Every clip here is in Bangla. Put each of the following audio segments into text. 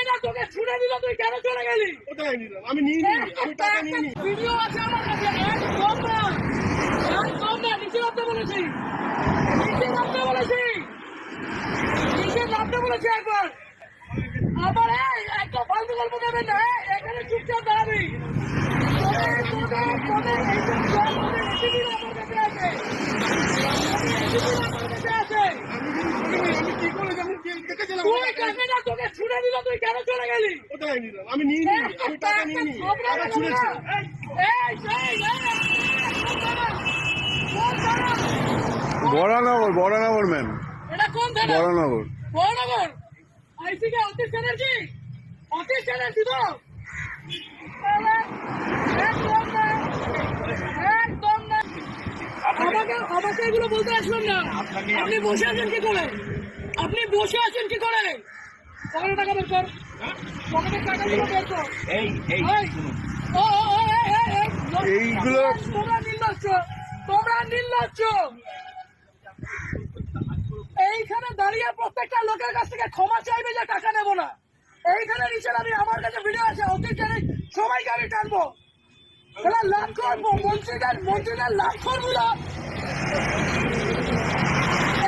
ক্যামেরা তোকে ছুড়ে দিল তুই কেন চলে গেলি? কোথায় নিলাম আমি নিয়ে নিই আমি টাকা নিয়ে নিই ভিডিও আছে আমার কাছে একদম না একদম না নিচে নামতে বলেছি। নিচে নামতে বলেছি। নিচে নামতে বলেছি একবার। আবার এই ফালতু গল্প দেবেন না এখানে চুপচাপ দাঁড়াবি। তোদের তোদের তোদের এইসব জল তোদের রেসিপি আমার কাছে আছে। রেসিপি আমার কাছে আছে। আমি কি করে যাব? কেটে দিলাম তুই ক্যামেরা তোকে ছুড়ে দিল তুই কেন চলে গেলি কোথায় নিলাম আমি নিয়ে নিই আমি টাকা নিয়ে নিই টাকা ছুঁড়েছি বরানগর বরানগর ম্যাম এটা কোন থানা বরানগর অতীশ অতীশ তো আরে, একদম না একদম না আমাকে আমাকে এগুলো বলতে আসবেন না আপনি বসে আছেন কি করে আপনি বসে আছেন কি করে পকেটে টাকা বের কর। পকেটে টাকাগুলো বের কর। এই এই ও, ও, ও, এই, এই, এই, এইগুলো- তোমরা নির্লজ্জ। তোমরা নির্লজ্জ। এইখানে দাঁড়িয়ে প্রত্যেকটা লোকের কাছ থেকে ক্ষমা চাইবে যে টাকা নেব না। এইখানে নিচে আমি আমার কাছে ভিডিও আছে অতীত সবাইকে আমি টানবো। তাহলে লাভ করব। মন্ত্রীদের মন্ত্রীদের লাভ করব না।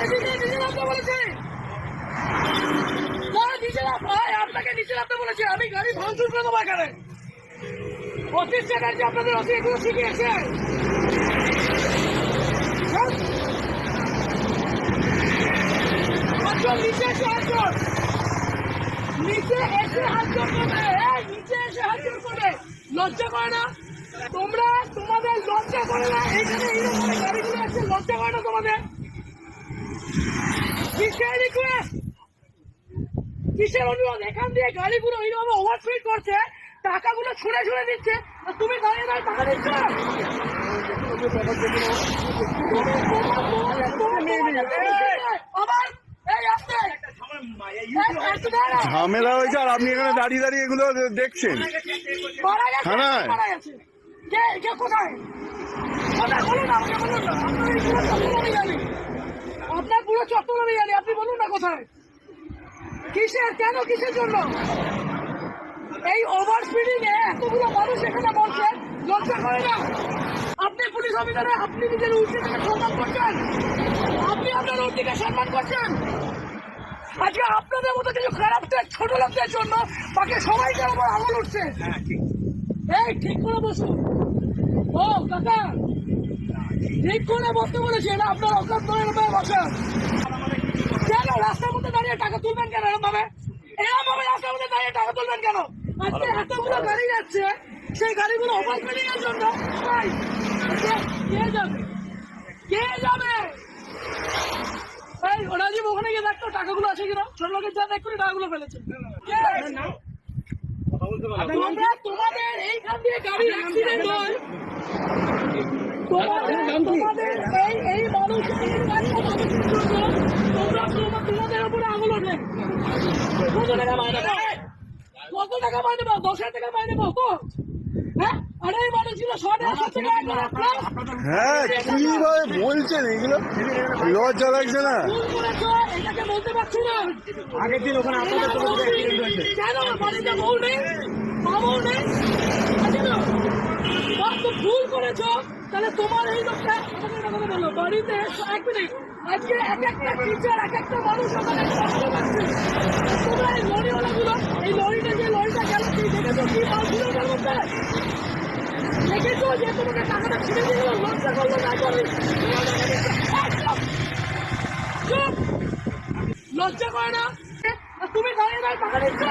এইদিকে নিচে নামতে বলেছি। না, নিচে নাম ভাই, আপনাকে নিচে নামতে বলেছি, আমি গাড়ি ভাঙচুর করে দেবো এখানে। অতীত চ্যাটার্জি আপনাদের অতি এগুলো শিখিয়েছে। হ্যাঁ? নিচে এসে হাতজন নিচে এসে করবে। এই নিচে এসে হাতজন করবে। লজ্জা করে না? তোমরা তোমাদের লজ্জা করে না? এখানে গাড়িগুলো আছে, লজ্জা করে না তোমাদের? রিকোয়েস্ট কিসের অনুরোধ? এখান দিয়ে গাড়িগুলো এইভাবে ওভারস্পিড করছে টাকাগুলো ছুঁড়ে ছুঁড়ে দিচ্ছে আর তুমি দাঁড়িয়ে দাঁড়িয়ে টাকা দিচ্ছ। ঝামেলা হয়েছে আর আপনি এখানে দাঁড়িয়ে দাঁড়িয়ে এগুলো দেখছেন। থানায়? আপনার পুরো চত্বর আমি জানি আপনি বলুন না কোথায়? কিসের? কেন কিসের জন্য? এই ওভার স্পিডিং এ এতগুলো মানুষ এখানে বলছে লজ্জা করে না? আপনি পুলিশ অফিসারে আপনি নিজের উচিতকে সম্মান করছেন? আপনি আপনার উচিতকে সম্মান করছেন? আজকে আপনাদের মতো কিছু খারাপদের ছোট লোকদের জন্য বাকি সবাইকে আমার আঙুল উঠছে। এই ঠিক করে বসুন। ও কাকা। ঠিক করে বসতে বলেছি এটা আপনার এরকম বসা। কেন রাস্তার মধ্যে দাঁড়িয়ে টাকা তুলবেন কেন এরকম ভাবে এরকম ভাবে রাস্তার মধ্যে দাঁড়িয়ে টাকা তুলবেন কেন? আজকে এতগুলো গাড়ি যাচ্ছে সেই গাড়িগুলো ওভার স্পিডিং এর জন্য কে- যাবে? কে যাবে? এই রাজীব ওখানে গিয়ে দেখতো টাকাগুলো আছে কিনা। ছোট লোকের যা দেখ করে টাকাগুলো ফেলেছে। তোমরা তোমাদের এইখান দিয়ে গাড়ি অ্যাক্সিডেন্ট হয়। তোমাদের তোমাদের এই এই মানুষ এই একটা মানুষের জন্য তোমরা তোমা- তোমাদের উপরে আঙুল ওঠে কত টাকা মাইনে পাও কত টাকা মাইনে পাও দশ হাজার টাকা মাইনে পাও তো হ্যাঁ? একবার আপনার হ্যাঁ কীভাবে বলছেন এগুলো? লজ্জা লাগছে না। ভুল করেছ এটাকে বলতে পারছি না। আগের দিন ওখানে আপনাদের তো অ্যাক্সিডেন্ট হয়েছে। কেন? বাড়িতে বউ নেই তো ভুল করেছ। তাহলে তোমার এই লোকটা কথা বলো বাড়িতে এক মিনিট। আজকে এক একটা টিচার এক একটা মানুষ ওখানে কষ্ট পাচ্ছে তোমরা এই লরিওয়ালাগুলো এই লরিটা যে লরিটা গেল তুই দেখেছ কি মাল ছিল ওটার মধ্যে দেখেছ যে তোমাকে টাকাটা ছিঁড়ে দিল লজ্জা করল না করে লজ্জা না তুমি দাঁড়িয়ে দাঁড়িয়ে টাকা দিচ্ছ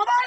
আবার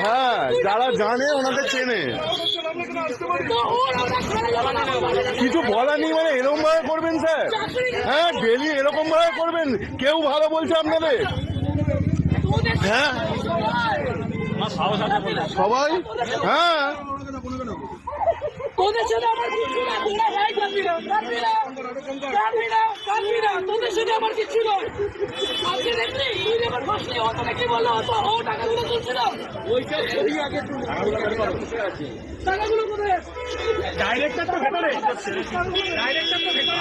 হ্যাঁ যারা জানে ওনাদের চেনে। না কিছু বলা নেই মানে এরকম ভাবে করবেন, স্যার? হ্যাঁ ডেলি এরকম ভাবে করবেন। কেউ ভালো বলছে আপনাদের? হ্যাঁ? সবাই? হ্যাঁ? তোদের সাথে আমার কিছু না না না না না, তোদের সাথে আমার কিছু ও কি কোথায় ডাইরেক্টর তো ভেতরে। ডাইরেক্টর তো ভেতরে।